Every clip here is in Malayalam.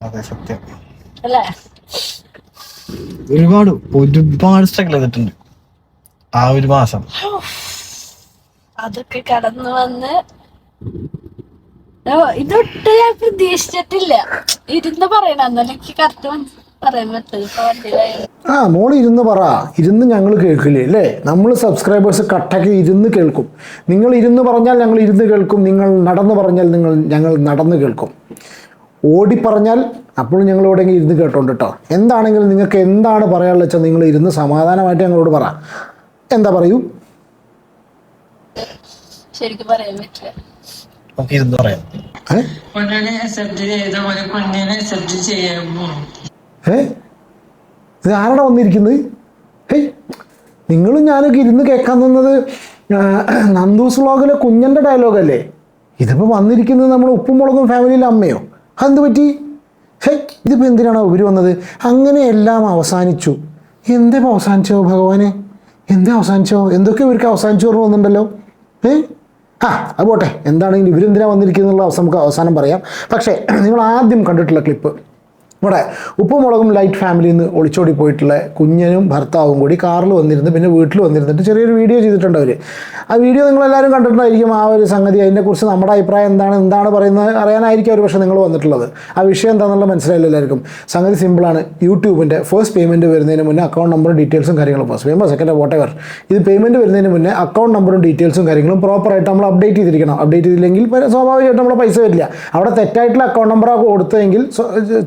അതെ സത്യം. അല്ലേ? ഒരുപാട് ഒരുപാട് സ്ട്രഗിൾ ചെയ്തിട്ടുണ്ട്. ആ ഒരു മാസം. അതൊക്കെ കടന്നു വന്ന്. ഇതൊട്ട് ഞാൻ പ്രതീക്ഷിച്ചിട്ടില്ല. ഇരുന്ന് പറയണ. എന്നാലും എനിക്ക് കറക്റ്റ് പറയാൻ പറ്റും ആ മോൾ ഇരുന്ന് പറ. ഇരുന്ന് ഞങ്ങൾ കേൾക്കില്ലേ അല്ലേ? നമ്മൾ സബ്സ്ക്രൈബേഴ്സ് കട്ടക്ക് ഇരുന്ന് കേൾക്കും. നിങ്ങൾ ഇരുന്ന് പറഞ്ഞാൽ ഞങ്ങൾ ഇരുന്ന് കേൾക്കും. നിങ്ങൾ നടന്ന് പറഞ്ഞാൽ നിങ്ങൾ ഞങ്ങൾ നടന്ന് കേൾക്കും. ഓടി പറഞ്ഞാൽ അപ്പോഴും ഞങ്ങൾ എവിടെയെങ്കിലും ഇരുന്ന് കേട്ടോണ്ട് കേട്ടോ എന്താണെങ്കിലും നിങ്ങൾക്ക് എന്താണ് പറയാനുള്ളത് വെച്ചാൽ നിങ്ങൾ ഇരുന്ന് സമാധാനമായിട്ട് ഞങ്ങളോട് പറ. എന്താ പറയൂ? ശരിക്കും പറയാൻ പറ്റില്ല. നമുക്ക് ഇരുന്ന് പറയാം? ഏ? പൊന്നനെ അക്സെപ്റ്റ് ചെയ്ത പോലെ കുഞ്ഞിനെ അക്സെപ്റ്റ് ചെയ്യാമോ ഏ? ഇത് ആരാണ് വന്നിരിക്കുന്നത്? ഹേയ് നിങ്ങളും ഞാനൊക്കെ ഇരുന്ന് കേൾക്കാൻ തന്നത് നന്ദൂസ് വ്ളോഗിലെ കുഞ്ഞന്റെ ഡയലോഗല്ലേ ഇതിപ്പോൾ വന്നിരിക്കുന്നത് നമ്മുടെ ഉപ്പും മുളകും ഫാമിലിയിലെ അമ്മയോ? അതെന്ത് പറ്റി? ഹേ ഇതിപ്പോൾ എന്തിനാണോ ഇവർ വന്നത്? അങ്ങനെ എല്ലാം അവസാനിച്ചു. എന്തേ ഇപ്പോൾ അവസാനിച്ചോ ഭഗവാനെ? എന്തേ അവസാനിച്ചോ എന്തൊക്കെ ഇവർക്ക് അവസാനിച്ചു പറഞ്ഞു വന്നിട്ടുണ്ടല്ലോ ഏ? ആ അത് പോട്ടെ. എന്താണെങ്കിലും ഇവരെന്തിനാണ് വന്നിരിക്കുന്നത് എന്നുള്ള നമുക്ക് അവസാനം പറയാം. പക്ഷേ നിങ്ങൾ ആദ്യം കണ്ടിട്ടുള്ള ക്ലിപ്പ് ഇവിടെ ഉപ്പുമുളകും ലൈറ്റ് ഫാമിലിയിൽ നിന്ന് ഒളിച്ചോടി പോയിട്ടുള്ള കുഞ്ഞനും ഭർത്താവും കൂടി കാറിൽ വന്നിരുന്നു പിന്നെ വീട്ടിൽ വന്നിരുന്നിട്ട് ചെറിയൊരു വീഡിയോ ചെയ്തിട്ടുണ്ട് അവർ ആ വീഡിയോ നിങ്ങളെല്ലാവരും കണ്ടിട്ടുണ്ടായിരിക്കും ആ ഒരു സംഗതി. അതിനെക്കുറിച്ച് നമ്മുടെ അഭിപ്രായം എന്താണ് എന്താണ് പറയുന്നത് അറിയാനായിരിക്കും ഒരു പക്ഷേ നിങ്ങൾ വന്നിട്ടുള്ളത്. ആ വിഷയം എന്താണെന്നുള്ള മനസ്സിലായില്ല എല്ലാവർക്കും. സംഗതി സിമ്പിളാണ് യൂട്യൂബിന്റെ ഫസ്റ്റ് പേയ്മെന്റ് വരുന്നതിന് മുന്നേ അക്കൗണ്ട് നമ്പറും ഡീറ്റെയിൽസും കാര്യങ്ങളും ഫസ്റ്റ് പേയ്മെന്റ് സെക്കൻഡ് വോട്ടെവർ ഇത് പേയ്മെന്റ് വരുന്നതിന് മുന്നേ അക്കൗണ്ട് നമ്പറും ഡീറ്റെയിൽസും കാര്യങ്ങളും പ്രോപ്പറായിട്ട് നമ്മൾ അപ്ഡേറ്റ് ചെയ്തിരിക്കണം. അപ്ഡേറ്റ് ചെയ്തില്ലെങ്കിൽ സ്വാഭാവികമായിട്ട് നമ്മുടെ പൈസ വരില്ല. അവിടെ തെറ്റായിട്ടുള്ള അക്കൗണ്ട് നമ്പർ കൊടുത്തെങ്കിൽ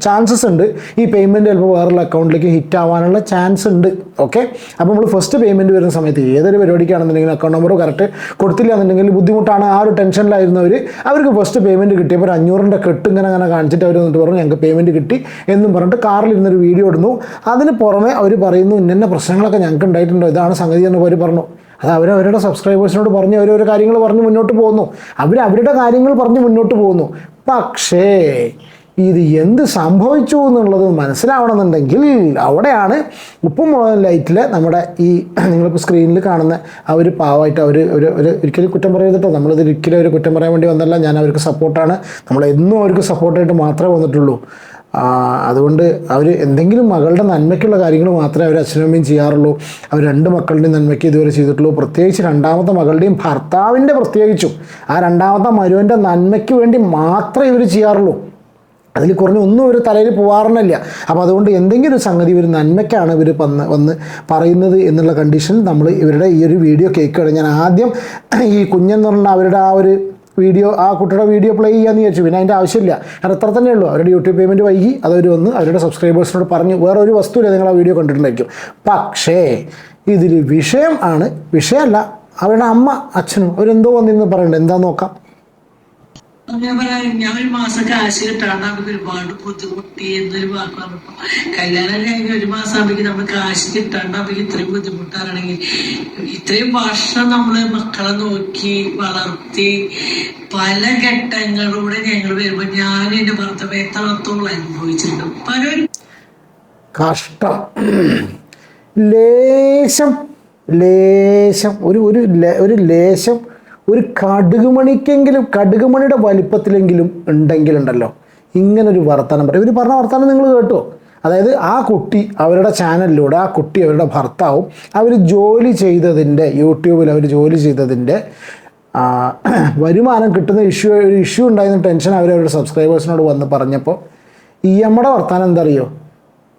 ചാൻസസ് ഉണ്ട്. ഈ പേയ്മെന്റ് ചിലപ്പോൾ വേറൊരു അക്കൗണ്ടിലേക്ക് ഹിറ്റ് ആവാനുള്ള ചാൻസ് ഉണ്ട്. ഓക്കെ അപ്പോൾ നമ്മൾ ഫസ്റ്റ് പേയ്മെന്റ് വരുന്ന സമയത്ത് ഏതൊരു പരിപാടിക്കാണെന്നുണ്ടെങ്കിൽ അക്കൗണ്ട് നമ്പർ കറക്റ്റ് കൊടുത്തില്ല എന്നുണ്ടെങ്കിൽ ബുദ്ധിമുട്ടാണ്. ആ ഒരു ടെൻഷനിലായിരുന്നവർ അവർക്ക് ഫസ്റ്റ് പേയ്മെന്റ് കിട്ടിയപ്പോൾ ഒരു അഞ്ഞൂറിന്റെ കെട്ട് ഇങ്ങനെ അങ്ങനെ കാണിച്ചിട്ട് അവർ വന്നിട്ട് പറഞ്ഞു ഞങ്ങൾക്ക് പേയ്മെന്റ് കിട്ടി എന്നും പറഞ്ഞിട്ട് കാറിൽ ഇരുന്നൊരു വീഡിയോ ഇടുന്നു. അതിന് പുറമെ അവർ പറയുന്നു ഇന്ന പ്രശ്നങ്ങളൊക്കെ ഞങ്ങൾക്ക് ഉണ്ടായിട്ടുണ്ടോ? ഇതാണ് സംഗതി എന്ന് അവർ പറഞ്ഞു. അത് അവർ അവരുടെ സബ്സ്ക്രൈബേഴ്സിനോട് പറഞ്ഞ് ഓരോരോ കാര്യങ്ങൾ പറഞ്ഞ് മുന്നോട്ട് പോകുന്നു. അവർ അവരുടെ കാര്യങ്ങൾ പറഞ്ഞ് മുന്നോട്ട് പോകുന്നു. പക്ഷേ ഇത് എന്ത് സംഭവിച്ചു എന്നുള്ളത് മനസ്സിലാവണമെന്നുണ്ടെങ്കിൽ അവിടെയാണ് ഉപ്പും മുളകും ലൈറ്റിൽ നമ്മുടെ ഈ നിങ്ങളിപ്പോൾ സ്ക്രീനിൽ കാണുന്ന ആ ഒരു പാവമായിട്ട് അവർ ഒരു ഒരു ഒരിക്കലും കുറ്റം പറയരുതട്ടോ നമ്മളിത് ഒരിക്കലും ഒരു കുറ്റം പറയാൻ വേണ്ടി വന്നല്ല ഞാൻ അവർക്ക് സപ്പോർട്ടാണ് നമ്മൾ എന്നും അവർക്ക് സപ്പോർട്ടായിട്ട് മാത്രമേ വന്നിട്ടുള്ളൂ. അതുകൊണ്ട് അവർ എന്തെങ്കിലും മകളുടെ നന്മയ്ക്കുള്ള കാര്യങ്ങൾ മാത്രമേ അവർ അച്ഛനും അമ്മയും ചെയ്യാറുള്ളൂ. അവർ രണ്ട് മക്കളുടെയും നന്മയ്ക്ക് ഇതുവരെ ചെയ്തിട്ടുള്ളൂ. പ്രത്യേകിച്ച് രണ്ടാമത്തെ മകളുടെയും ഭർത്താവിന്റെ പ്രത്യേകിച്ചും ആ രണ്ടാമത്തെ മരുവന്റെ നന്മയ്ക്ക് വേണ്ടി മാത്രമേ ഇവർ ചെയ്യാറുള്ളൂ. അതിൽ കുറഞ്ഞ ഒന്നും ഒരു തലയിൽ പോകാറുന്നില്ല അപ്പോൾ അതുകൊണ്ട് എന്തെങ്കിലും ഒരു സംഗതി ഒരു നന്മയ്ക്കാണ് ഇവർ വന്ന് വന്ന് പറയുന്നത് എന്നുള്ള കണ്ടീഷനിൽ നമ്മൾ ഇവരുടെ ഈ ഒരു വീഡിയോ കേൾക്കുകയാണ്. ഞാൻ ആദ്യം ഈ കുഞ്ഞെന്ന് പറഞ്ഞാൽ അവരുടെ ആ ഒരു വീഡിയോ ആ കുട്ടിയുടെ വീഡിയോ പ്ലേ ചെയ്യാന്ന് വിചാരിച്ചു. പിന്നെ അതിന്റെ ആവശ്യമില്ല. കാരണം അത്ര തന്നെ ഉള്ളൂ. അവരുടെ യൂട്യൂബ് പേയ്മെന്റ് വൈകി. അതവർ വന്ന് അവരുടെ സബ്സ്ക്രൈബേഴ്സിനോട് പറഞ്ഞു വേറെ ഒരു വസ്തുവില്ല നിങ്ങൾ ആ വീഡിയോ കണ്ടിട്ടുണ്ടായിരിക്കും. പക്ഷേ ഇതിൽ വിഷയം ആണ്. വിഷയമല്ല. അവരുടെ അമ്മ അച്ഛനും അവരെന്തോ വന്നിരുന്ന് പറയണ്ടേ. എന്താ നോക്കാം? ഞാൻ പറയാം ഞാൻ ഒരു മാസം കാശ് കിട്ടാണ്ട് നമുക്ക് ഒരുപാട് ബുദ്ധിമുട്ടി എന്നൊരു വാക്ക് പറഞ്ഞപ്പോ കല്യാണം കഴിഞ്ഞ് ഒരു മാസം ആകുമ്പോഴേക്കും നമ്മൾ കാശ് കിട്ടാണ്ട് നമുക്ക് ഇത്രയും ബുദ്ധിമുട്ടാണെങ്കിൽ ഇത്രയും വർഷം നമ്മൾ മക്കളെ നോക്കി വളർത്തി പല ഘട്ടങ്ങളിലൂടെ ഞങ്ങൾ വരുമ്പോ ഞാൻ എന്റെ ഭർത്താവ് എത്രത്തോളം അനുഭവിച്ചിട്ടുണ്ട്. പല കഷ്ടം. ലേശം ലേശം ഒരു ഒരു ഒരു ലേശം ഒരു കടുകുമണിക്കെങ്കിലും കടുകുമണിയുടെ വലിപ്പത്തിലെങ്കിലും ഉണ്ടെങ്കിലുണ്ടല്ലോ. ഇങ്ങനൊരു വർത്തമാനം പറയും. ഇവർ പറഞ്ഞ വർത്തമാനം നിങ്ങൾ കേട്ടോ. അതായത് ആ കുട്ടി അവരുടെ ചാനലിലൂടെ ആ കുട്ടി അവരുടെ ഭർത്താവും അവർ ജോലി ചെയ്തതിന്റെ യൂട്യൂബിൽ അവർ ജോലി ചെയ്തതിന്റെ വരുമാനം കിട്ടുന്ന ഇഷ്യൂ ഒരു ഇഷ്യൂ ഉണ്ടായിരുന്ന ടെൻഷൻ അവർ അവരുടെ സബ്സ്ക്രൈബേഴ്സിനോട് വന്ന് പറഞ്ഞപ്പോൾ ഈ നമ്മുടെ വർത്താനം എന്താ അറിയോ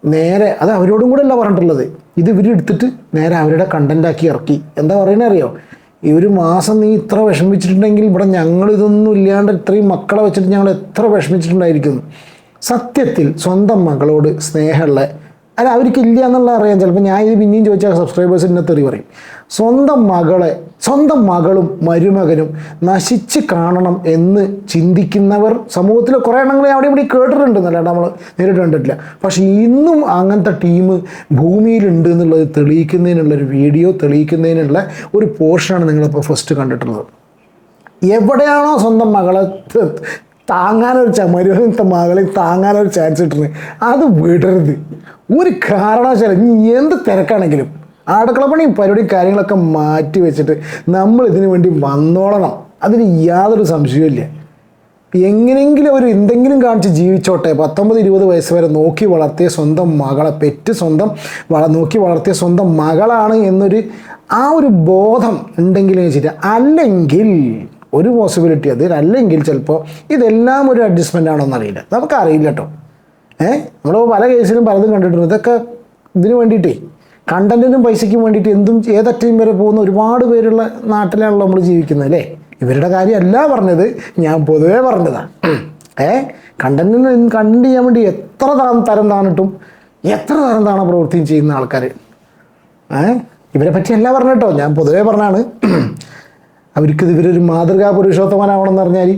നേരെ അത് അവരോടും കൂടെ അല്ല പറഞ്ഞിട്ടുള്ളത്. ഇത് ഇവരെടുത്തിട്ട് നേരെ അവരുടെ കണ്ടന്റാക്കി ഇറക്കി. എന്താ പറയുന്നത് അറിയോ? ഈ ഒരു മാസം നീ ഇത്ര വിഷമിച്ചിട്ടുണ്ടെങ്കിൽ ഇവിടെ ഞങ്ങൾ ഇതൊന്നും ഇല്ലാണ്ട് ഇത്രയും മക്കളെ വെച്ചിട്ട് ഞങ്ങൾ എത്ര വിഷമിച്ചിട്ടുണ്ടായിരിക്കുന്നു? സത്യത്തിൽ സ്വന്തം മകളോട് സ്നേഹമുള്ള അല്ല അവർക്ക് ഇല്ല എന്നുള്ള അറിയാം. ചിലപ്പോൾ ഞാൻ ഇത് പിന്നെയും ചോദിച്ചാൽ സബ്സ്ക്രൈബേഴ്സ് എന്നെ തെറി പറയും. സ്വന്തം മകളെ സ്വന്തം മകളും മരുമകനും നശിച്ച് കാണണം എന്ന് ചിന്തിക്കുന്നവർ സമൂഹത്തിലെ കുറേ എണ്ണങ്ങൾ അവിടെ ഇവിടെ കേട്ടിട്ടുണ്ട്. എന്നല്ലാണ്ട് നമ്മൾ നേരിട്ട് കണ്ടിട്ടില്ല. പക്ഷേ ഇന്നും അങ്ങനത്തെ ടീം ഭൂമിയിലുണ്ട് എന്നുള്ളത് തെളിയിക്കുന്നതിനുള്ള ഒരു വീഡിയോ തെളിയിക്കുന്നതിനുള്ള ഒരു പോർഷനാണ് നിങ്ങളിപ്പോൾ ഫസ്റ്റ് കണ്ടിട്ടുള്ളത്. എവിടെയാണോ സ്വന്തം മകളെ താങ്ങാനൊരു ചമരുത്തെ മകളെ താങ്ങാനൊരു ചാൻസ് കിട്ടുന്നത്. അത് വിടരുത്. ഒരു കാരണവശാലും ഇനി എന്ത് തിരക്കാണെങ്കിലും അടുക്കള പണിയും പരിപാടിയും കാര്യങ്ങളൊക്കെ മാറ്റി വെച്ചിട്ട് നമ്മൾ ഇതിനു വേണ്ടി വന്നോളണം. അതിന് യാതൊരു സംശയവും ഇല്ല. എങ്ങനെയെങ്കിലും അവർ എന്തെങ്കിലും കാണിച്ച് ജീവിച്ചോട്ടെ. പത്തൊമ്പത് ഇരുപത് വയസ്സ് വരെ നോക്കി വളർത്തിയ സ്വന്തം മകളെ പെറ്റ് സ്വന്തം വള നോക്കി വളർത്തിയ സ്വന്തം മകളാണ് എന്നൊരു ആ ഒരു ബോധം ഉണ്ടെങ്കിൽ വെച്ചിട്ട് അല്ലെങ്കിൽ ഒരു പോസിബിലിറ്റി അത് അല്ലെങ്കിൽ ചിലപ്പോൾ ഇതെല്ലാം ഒരു അഡ്ജസ്റ്റ്മെന്റ് ആണോന്ന് അറിയില്ല. നമുക്കറിയില്ല കേട്ടോ ഏഹ് നമ്മൾ പല കേസിലും പലതും കണ്ടിട്ടുണ്ട്. ഇതൊക്കെ ഇതിന് വേണ്ടിയിട്ടേ കണ്ടന്റിനും പൈസയ്ക്കും വേണ്ടിയിട്ട് എന്തും ഏതറ്റയും വരെ പോകുന്ന ഒരുപാട് പേരുള്ള നാട്ടിലാണല്ലോ നമ്മൾ ജീവിക്കുന്നത് അല്ലേ? ഇവരുടെ കാര്യമല്ല പറഞ്ഞത് ഞാൻ പൊതുവേ പറഞ്ഞതാണ് ഏ? കണ്ടന്റിന് കണ്ടന്റ് ചെയ്യാൻ വേണ്ടി എത്ര തരം തരം താണിട്ടും എത്ര തരം താണ പ്രവൃത്തിയും ചെയ്യുന്ന ആൾക്കാർ ഏ? ഇവരെ പറ്റിയല്ല പറഞ്ഞിട്ടോ ഞാൻ പൊതുവേ പറഞ്ഞാണ് അവർക്ക് ഇവരൊരു മാതൃകാ പുരുഷോത്തമനാവണമെന്ന് പറഞ്ഞാൽ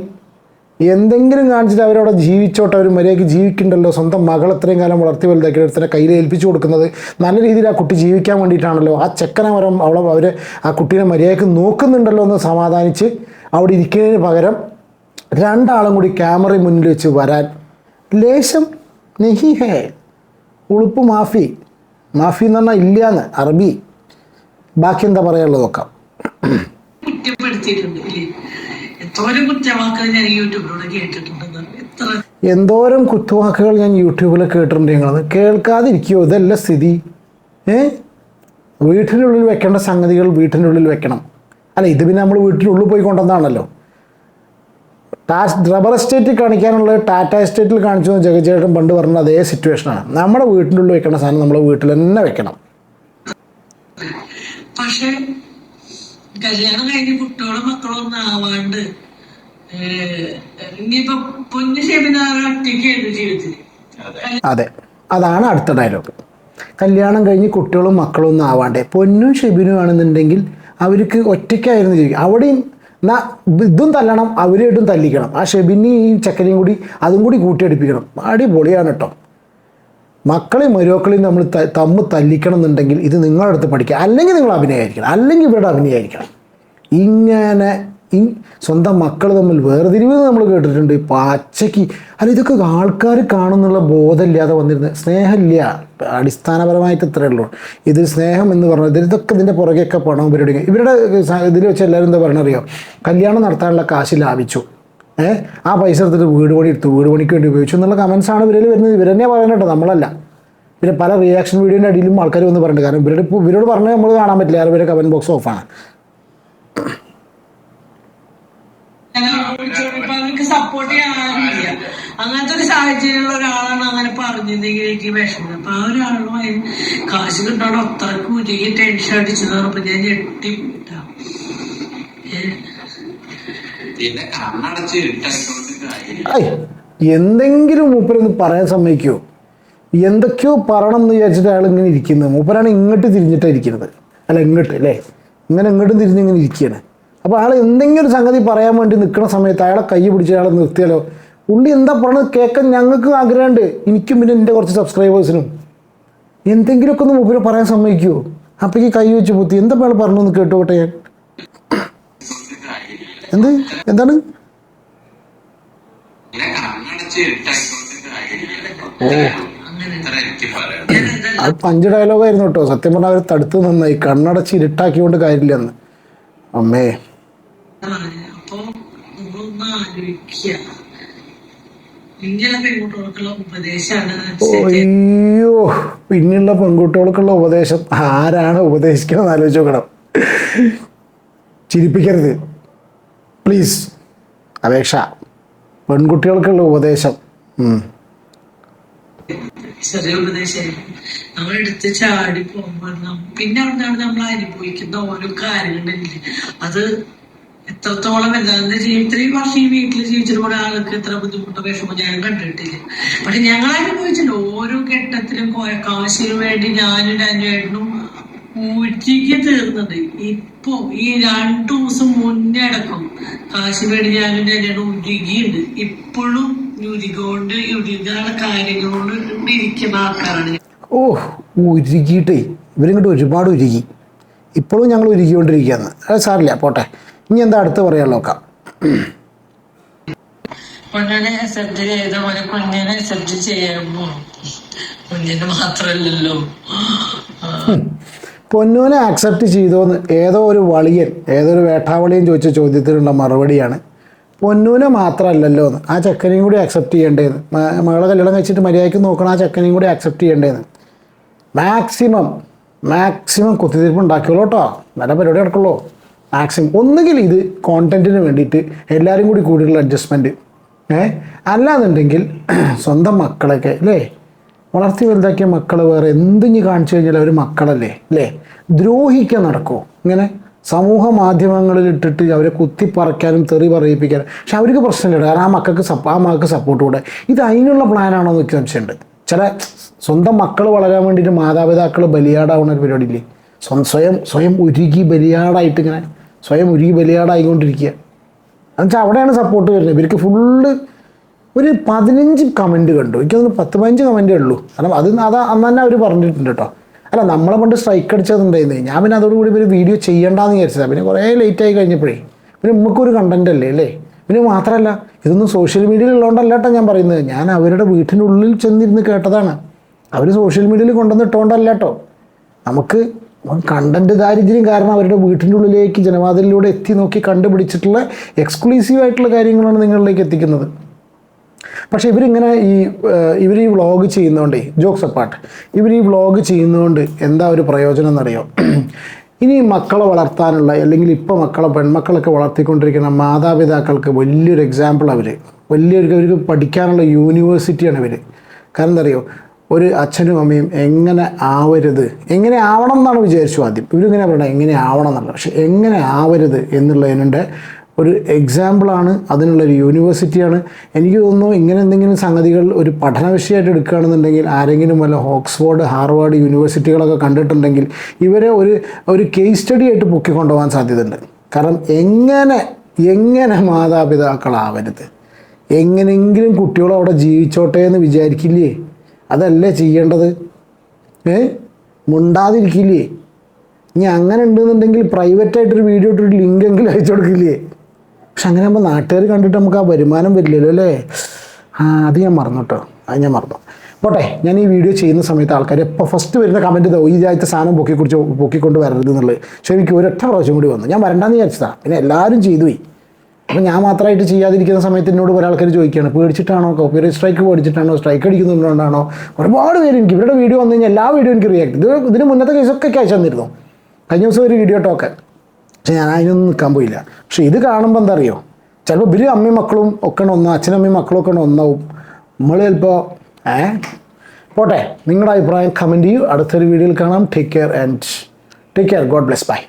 എന്തെങ്കിലും കാണിച്ചിട്ട് അവരവിടെ ജീവിച്ചോട്ടെ അവർ മര്യാദയ്ക്ക് ജീവിക്കണ്ടല്ലോ. സ്വന്തം മകൾ എത്രയും കാലം വളർത്തി വലുതാക്കി ഒരുത്തനെ കയ്യിൽ ഏൽപ്പിച്ചു കൊടുക്കുന്നത് നല്ല രീതിയിൽ ആ കുട്ടി ജീവിക്കാൻ വേണ്ടിയിട്ടാണല്ലോ. ആ ചെക്കനെ വരം അവളെ അവർ ആ കുട്ടീനെ മര്യാദയ്ക്ക് നോക്കുന്നുണ്ടല്ലോ എന്ന് സമാധാനിച്ച് അവിടെ ഇരിക്കുന്നതിന് പകരം രണ്ടാളും കൂടി ക്യാമറ മുന്നിൽ വെച്ച് വരാൻ ലേശം നെഹി ഹേ ഉളുപ്പ് മാഫി. മാഫി എന്ന് പറഞ്ഞാൽ ഇല്ലയെന്ന് അറബി. ബാക്കി എന്താ പറയാനുള്ളത് നോക്കാം. കുറ്റപ്പെടുത്തിയിട്ടുണ്ട് ഇല്ലേ? എന്തോരം കുറ്റവാക്കുകൾ ഞാൻ യൂട്യൂബിലൂടെ കേട്ടിട്ടുണ്ടെന്ന്. എത്ര എന്തോരം കുത്തുവാക്കുകൾ ഞാൻ യൂട്യൂബിൽ കേട്ടിട്ടുണ്ട് ഞങ്ങളത് കേൾക്കാതിരിക്കുമോ ഇതല്ല സ്ഥിതി. ഏ? വീട്ടിനുള്ളിൽ വെക്കേണ്ട സംഗതികൾ വീട്ടിനുള്ളിൽ വെക്കണം. അല്ല ഇത് പിന്നെ നമ്മൾ വീട്ടിനുള്ളിൽ പോയി കൊണ്ടുവന്നാണല്ലോ ടാസ് റബ്ബർ എസ്റ്റേറ്റിൽ കാണിക്കാനുള്ളത് ടാറ്റ എസ്റ്റേറ്റിൽ കാണിച്ചു ജഗജേട്ടൻ പണ്ട് പറഞ്ഞ അതേ സിറ്റുവേഷനാണ് നമ്മുടെ വീട്ടിനുള്ളിൽ വെക്കേണ്ട സാധനം നമ്മൾ വീട്ടിൽ തന്നെ വെക്കണം. പക്ഷെ കല്യാണം കഴിഞ്ഞ് കുട്ടികളും മക്കളും ഒന്നും ആവാണ്ട് ഇനിയിപ്പോ പൊന്നു സെമിനാർ ഒറ്റയ്ക്കായിരുന്നു ജീവിതത്തിൽ അതെ. അതാണ് അടുത്ത ഡയലോഗ് കല്യാണം കഴിഞ്ഞ് കുട്ടികളും മക്കളും ഒന്നും ആവാണ്ടേ. പൊന്നും ഷെബിനും ആണെന്നുണ്ടെങ്കിൽ അവർക്ക് ഒറ്റയ്ക്കായിരുന്നു ജീവിക്കുക. അവിടെയും എന്നാ ഇതും തല്ലണം അവരായിട്ടും തല്ലിക്കണം. ആ ഷെബിനെയും ഈ ചക്കരയും കൂടി അതും കൂടി കൂട്ടിയടിപ്പിക്കണം. അടിപൊളിയാണ് കേട്ടോ മക്കളെയും മരുമക്കളെയും നമ്മൾ തമ്മ് തല്ലിക്കണം എന്നുണ്ടെങ്കിൽ ഇത് നിങ്ങളുടെ അടുത്ത് പഠിക്കുക. അല്ലെങ്കിൽ നിങ്ങൾ അഭിനയമായിരിക്കണം അല്ലെങ്കിൽ ഇവരുടെ അഭിനയമായിരിക്കണം ഇങ്ങനെ ഈ സ്വന്തം മക്കൾ തമ്മിൽ വേർതിരിവ് നമ്മൾ കേട്ടിട്ടുണ്ട്. പച്ചയ്ക്ക് അല്ല ഇതൊക്കെ ആൾക്കാർ കാണുന്നുള്ള ബോധമില്ലാതെ വന്നിരുന്നത് സ്നേഹമില്ല. അടിസ്ഥാനപരമായിട്ട് ഇത്രയേ ഉള്ളൂ. ഇത് സ്നേഹം എന്ന് പറഞ്ഞത് ഇതൊക്കെ ഇതിന്റെ പുറകെയൊക്കെ പണം പരിപാടി ഇവരുടെ ഇതിൽ വെച്ച് എല്ലാവരും എന്താ പറഞ്ഞറിയോ കല്യാണം നടത്താനുള്ള കാശ് ലാഭിച്ചു. ഏ? ആ പൈസ എടുത്തിട്ട് വീട് പണി എടുത്തു. വീട് പണിക്ക് വേണ്ടി ഉപയോഗിച്ചു എന്നുള്ള കമൻസ് ആണ് ഇവരിൽ വരുന്നത്. ഇവർ തന്നെ പറയുന്നത് കേട്ടോ നമ്മളല്ല. പിന്നെ പല റിയാക്ഷൻ വീഡിയോന്റെ അടിയിലും ആൾക്കാർ വന്ന് പറയുന്നുണ്ട്. കാരണം ഇവരുടെ ഇപ്പോൾ ഇവരോട് പറഞ്ഞാൽ നമ്മൾ കാണാൻ പറ്റില്ല. കാരണം ഇവരുടെ കമന്റ് ബോക്സ് ഓഫാണ് സപ്പോർട്ട് ചെയ്യാനില്ല അങ്ങനത്തെ ഒരു സാഹചര്യമുള്ള ഒരാളാണ് അങ്ങനെ പറഞ്ഞിരുന്നെങ്കിൽ എനിക്ക് വിഷമം. അപ്പൊ ആ ഒരാളുമായി കാശ് കിട്ടാണ്ട് അത്രക്കും ടെൻഷൻ അടിച്ചു പറഞ്ഞപ്പോ ഞാൻ ഞെട്ടിട്ടാ പിന്നെ കണ്ണടച്ച് ഇട്ടായിക്കൊണ്ട് കാര്യം ഐ എന്തെങ്കിലും മൂപ്പരൊന്ന് പറയാൻ സമ്മതിക്കുമോ എന്തൊക്കെയോ പറയണം എന്ന് വിചാരിച്ചിട്ട് അയാൾ ഇങ്ങനെ ഇരിക്കുന്നത് മൂപ്പരാണ് ഇങ്ങോട്ട് തിരിഞ്ഞിട്ടാണ് ഇരിക്കുന്നത്. അല്ല ഇങ്ങോട്ട് അല്ലേ? ഇങ്ങനെ ഇങ്ങോട്ടും തിരിഞ്ഞ് ഇങ്ങനെ ഇരിക്കുകയാണ്. അപ്പോൾ അയാൾ എന്തെങ്കിലും ഒരു സംഗതി പറയാൻ വേണ്ടി നിൽക്കുന്ന സമയത്ത് അയാളെ കൈ പിടിച്ച് അയാളെ നിർത്തിയാലോ? ഉള്ളി എന്താ പറഞ്ഞത് കേൾക്കാൻ ഞങ്ങൾക്ക് ആഗ്രഹമുണ്ട്. എനിക്കും പിന്നെ എന്റെ കുറച്ച് സബ്സ്ക്രൈബേഴ്സിനും എന്തെങ്കിലുമൊക്കെ ഒന്ന് മൂപ്പര് പറയാൻ സമ്മതിക്കുമോ അപ്പോൾ ഈ കൈ വെച്ച് പൊത്തി. എന്താ അയാൾ പറഞ്ഞു എന്ന് കേട്ടോട്ടെ ഞാൻ? എന്ത്? എന്താണ്? ഓ. അത് പഞ്ച് ഡയലോഗായിരുന്നു കേട്ടോ. സത്യം പറഞ്ഞാൽ അവർ തടുത്ത് നന്നായി കണ്ണടച്ച് ഇരുട്ടാക്കിക്കൊണ്ട് കാര്യമില്ല എന്ന് അമ്മേ അയ്യോ. പിന്നെയുള്ള പെൺകുട്ടികൾക്കുള്ള ഉപദേശം. ആരാണ് ഉപദേശിക്കണമെന്ന് ആലോചിച്ച് നോക്കണം. ചിരിപ്പിക്കരുത്. പ്ലീസ് അപേക്ഷ. പെൺകുട്ടികൾക്കുള്ള ഉപദേശം. ചെറിയ ഉപദേശമായിരുന്നു നമ്മൾ ചാടി പോകുമ്പോൾ പിന്നെ അവിടുന്നാണ് നമ്മൾ അനുഭവിക്കുന്ന ഓരോ കാര്യങ്ങളില്ലേ അത് എത്രത്തോളം എന്താണെന്ന് വർഷം ഈ വീട്ടിൽ ജീവിച്ചിട്ട് ആൾക്ക് എത്ര ബുദ്ധിമുട്ടോ വിഷമം ഞാൻ കണ്ടിട്ടില്ല. പക്ഷെ ഞങ്ങൾ അനുഭവിച്ചില്ല ഓരോ ഘട്ടത്തിലും കുറെ വേണ്ടി ഞാനും രഞ്ജേട്ടനും ഉരുക്കി തീർന്നത്. ഇപ്പൊ ഈ രണ്ടു ദിവസം മുന്നേ അടക്കം കാശിന് വേണ്ടി ഞാനും രഞ്ജേട്ടനും ഉരുകിയുണ്ട് ഇപ്പോഴും ഉരുകൊണ്ട് ഉരുകാണ് കാര്യങ്ങളോട് ഇരിക്കുന്ന ആൾക്കാരാണ്. ഓ ഉരുകിയിട്ടേ. ഇവരിങ്ങോട്ട് ഒരുപാട് ഉരുകി. ഇപ്പോഴും ഞങ്ങൾ ഉരുകിക്കൊണ്ടിരിക്കുകയാണ്. അത് സാറില്ല പോട്ടെ. ഇനി എന്താ അടുത്ത് പറയാൻ നോക്കാം. പൊന്നനെ അക്സെപ്റ്റ് ചെയ്ത പോലെ കുഞ്ഞിനെ അക്സെപ്റ്റ് ചെയ്യുമ്പോ കുഞ്ഞിന് മാത്രല്ലല്ലോ. പൊന്നൂനെ ആക്സെപ്റ്റ് ചെയ്തോന്ന് ഏതോ ഒരു വളിയൻ ഏതോ ഒരു വേട്ടാവളിയൻ ചോദിച്ച ചോദ്യത്തിനുള്ള മറുപടിയാണ്. പൊന്നൂനെ മാത്രമല്ലല്ലോ എന്ന് ആ ചെക്കനെയും കൂടി അക്സെപ്റ്റ് ചെയ്യേണ്ടതെന്ന് മകളെ കല്യാണം കഴിച്ചിട്ട് മര്യാദയ്ക്ക് നോക്കണം ആ ചെക്കനെയും കൂടി അക്സെപ്റ്റ് ചെയ്യേണ്ടതെന്ന് മാക്സിമം മാക്സിമം കുത്തിത്തിരിപ്പ് ഉണ്ടാക്കിയോളൂ കേട്ടോ. നല്ല പരിപാടി നടക്കുള്ളൂ. മാക്സിമം ഒന്നുകിൽ ഇത് കോണ്ടന്റിന് വേണ്ടിയിട്ട് എല്ലാവരും കൂടി കൂടിയുള്ള അഡ്ജസ്റ്റ്മെന്റ് ഏ? അല്ലാന്നുണ്ടെങ്കിൽ സ്വന്തം മക്കളൊക്കെ അല്ലേ? വളർത്തി വലുതാക്കിയ മക്കൾ വേറെ എന്തിഞ്ഞ് കാണിച്ചു കഴിഞ്ഞാൽ അവർ മക്കളല്ലേ അല്ലേ? ദ്രോഹിക്കാൻ നടക്കുമോ ഇങ്ങനെ സമൂഹ മാധ്യമങ്ങളിൽ ഇട്ടിട്ട് അവരെ കുത്തിപ്പറയ്ക്കാനും തെറി പറയിപ്പിക്കാനും. പക്ഷെ അവർക്ക് പ്രശ്നമില്ല കാരണം ആ മക്കൾക്ക് സപ്പ ആ മക്കൾക്ക് സപ്പോർട്ട് കൂടെ. ഇത് അതിനുള്ള പ്ലാനാണോ എന്ന് എനിക്ക് സംശയമുണ്ട്. ചില സ്വന്തം മക്കൾ വളരാൻ വേണ്ടിയിട്ട് മാതാപിതാക്കൾ ബലിയാടാവുന്ന ഒരു പരിപാടി ഇല്ലേ സ്വയം സ്വയം ഉരുകി ബലിയാടായിട്ട് ഇങ്ങനെ സ്വയം ഉരുകി ബലിയാടായിക്കൊണ്ടിരിക്കുക. എന്നുവെച്ചാൽ അവിടെയാണ് സപ്പോർട്ട് വരുന്നത്. ഇവർക്ക് ഫുള്ള് ഒരു പതിനഞ്ച് കമന്റ് കണ്ടു. എനിക്കതൊന്ന് പത്ത് പതിനഞ്ച് കമന്റേ ഉള്ളൂ. കാരണം അത് അതാ അന്ന് തന്നെ അവർ പറഞ്ഞിട്ടുണ്ട് കേട്ടോ. അല്ല നമ്മളെ കൊണ്ട് സ്ട്രൈക്ക് അടിച്ചതുണ്ടായിരുന്നേ ഞാൻ പിന്നെ അതോടുകൂടി ഒരു വീഡിയോ ചെയ്യണ്ടെന്ന് വിചാരിച്ചതാണ് പിന്നെ കുറേ ലേറ്റായി കഴിഞ്ഞപ്പോഴേ പിന്നെ നമുക്കൊരു കണ്ടന്റ് അല്ലേ അല്ലേ? പിന്നെ മാത്രമല്ല ഇതൊന്നും സോഷ്യൽ മീഡിയയിൽ ഉള്ളതുകൊണ്ടല്ല കേട്ടോ ഞാൻ പറയുന്നത്. ഞാൻ അവരുടെ വീട്ടിനുള്ളിൽ ചെന്നിരുന്ന് കേട്ടതാണ്. അവർ സോഷ്യൽ മീഡിയയിൽ കൊണ്ടുവന്ന് ഇട്ടുകൊണ്ടല്ല കേട്ടോ. നമുക്ക് കണ്ടന്റ് ദാരിദ്ര്യം കാരണം അവരുടെ വീട്ടിന്റെ ഉള്ളിലേക്ക് ജനവാതിലൂടെ എത്തി നോക്കി കണ്ടുപിടിച്ചിട്ടുള്ള എക്സ്ക്ലൂസീവ് ആയിട്ടുള്ള കാര്യങ്ങളാണ് നിങ്ങളിലേക്ക് എത്തിക്കുന്നത്. പക്ഷേ ഇവരിങ്ങനെ ഈ ഇവർ ഈ വ്ളോഗ് ചെയ്യുന്നതുകൊണ്ടേ ജോക്സ് അപ്പാർട്ട് ഇവർ ഈ വ്ളോഗ് ചെയ്യുന്നതുകൊണ്ട് എന്താ ഒരു പ്രയോജനം എന്നറിയോ? ഇനി മക്കളെ വളർത്താനുള്ള അല്ലെങ്കിൽ ഇപ്പോൾ മക്കളെ പെൺമക്കളൊക്കെ വളർത്തിക്കൊണ്ടിരിക്കുന്ന മാതാപിതാക്കൾക്ക് വലിയൊരു എക്സാമ്പിൾ അവർ വലിയൊരു അവർക്ക് പഠിക്കാനുള്ള യൂണിവേഴ്സിറ്റിയാണ് ഇവർ കാരണം എന്താ അറിയോ ഒരു അച്ഛനും അമ്മയും എങ്ങനെ ആവരുത്? എങ്ങനെ ആവണം എന്നാണ് വിചാരിച്ചു ആദ്യം. ഇവരിങ്ങനെ പറയണം എങ്ങനെ ആവണം എന്നുള്ളത് പക്ഷെ എങ്ങനെ ആവരുത് എന്നുള്ളതിന്റെ ഒരു എക്സാമ്പിളാണ് അതിനുള്ളൊരു യൂണിവേഴ്സിറ്റിയാണ് എനിക്ക് തോന്നുന്നു ഇങ്ങനെ എന്തെങ്കിലും സംഗതികൾ ഒരു പഠന വിഷയമായിട്ട് എടുക്കുകയാണെന്നുണ്ടെങ്കിൽ ആരെങ്കിലും വല്ല ഓക്സ്ഫോർഡ് ഹാർവാർഡ് യൂണിവേഴ്സിറ്റികളൊക്കെ കണ്ടിട്ടുണ്ടെങ്കിൽ ഇവരെ ഒരു ഒരു കേസ് സ്റ്റഡി ആയിട്ട് പൊക്കിക്കൊണ്ടുപോകാൻ സാധ്യതയുണ്ട്. കാരണം എങ്ങനെ എങ്ങനെ മാതാപിതാക്കളാവരുത്? എങ്ങനെയെങ്കിലും കുട്ടികൾ അവിടെ ജീവിച്ചോട്ടെ എന്ന് വിചാരിക്കില്ലേ? അതല്ലേ ചെയ്യേണ്ടത്? ഏ? മുണ്ടാതിരിക്കില്ലേ? ഇനി അങ്ങനെ ഉണ്ടെന്നുണ്ടെങ്കിൽ പ്രൈവറ്റായിട്ടൊരു വീഡിയോ ഇട്ടൊരു ലിങ്ക് എങ്കിലും അയച്ചു കൊടുക്കില്ലേ? പക്ഷെ അങ്ങനെ ആകുമ്പോൾ നാട്ടുകാർ കണ്ടിട്ട് നമുക്ക് ആ വരുമാനം വരില്ലല്ലോ അല്ലേ? അത് ഞാൻ മറന്നു കേട്ടോ അത് ഞാൻ മറന്നു. പോട്ടെ ഞാൻ ഈ വീഡിയോ ചെയ്യുന്ന സമയത്ത് ആൾക്കാർ ഇപ്പോൾ ഫസ്റ്റ് വരുന്ന കമന്റ് ഇതോ ഈ രാജ്യത്തെ സാധനം പൊക്കി കുറിച്ച് പൊക്കിക്കൊണ്ട് വരരുത് എന്നുള്ളത് പക്ഷേ എനിക്ക് ഒരൊറ്റ പ്രാവശ്യം കൂടി വന്നു. ഞാൻ വരണ്ടെന്ന് വിചാരിച്ചതാണ് പിന്നെ എല്ലാവരും ചെയ്തു പോയി. അപ്പോൾ ഞാൻ മാത്രമായിട്ട് ചെയ്യാതിരിക്കുന്ന സമയത്ത് എന്നോട് കുറേ ആൾക്കാർ ചോദിക്കുകയാണ് പേടിച്ചിട്ടാണോ? കോപ്പിറൈറ്റ് സ്ട്രൈക്ക് പേടിച്ചിട്ടാണോ? സ്ട്രൈക്ക് അടിക്കുന്നതുകൊണ്ടാണോ? ഒരുപാട് പേര് എനിക്ക് ഇവരുടെ വീഡിയോ വന്നു കഴിഞ്ഞാൽ എല്ലാ വീഡിയോ എനിക്ക് റിയാക്ട് ഇത് ഇതിന് മുന്നത്തെ കേസൊക്കെ ക്യാഷ് തന്നിരുന്നു. കഴിഞ്ഞ ദിവസം ഒരു വീഡിയോ ടോക്കൻ പക്ഷെ ഞാൻ അതിനൊന്നും നിൽക്കാൻ പോയില്ല. പക്ഷെ ഇത് കാണുമ്പോൾ എന്താ അറിയോ ചിലപ്പോൾ ബിരി അമ്മയും മക്കളും ഒക്കെ ഒന്നാ അച്ഛനും അമ്മയും മക്കളും ഒക്കെ ഒന്നാവും. നമ്മൾ ചിലപ്പോൾ ഏ? പോട്ടെ നിങ്ങളുടെ അഭിപ്രായം കമന്റ് ചെയ്യൂ. അടുത്തൊരു വീഡിയോയിൽ കാണാം. Take care and take care god bless bye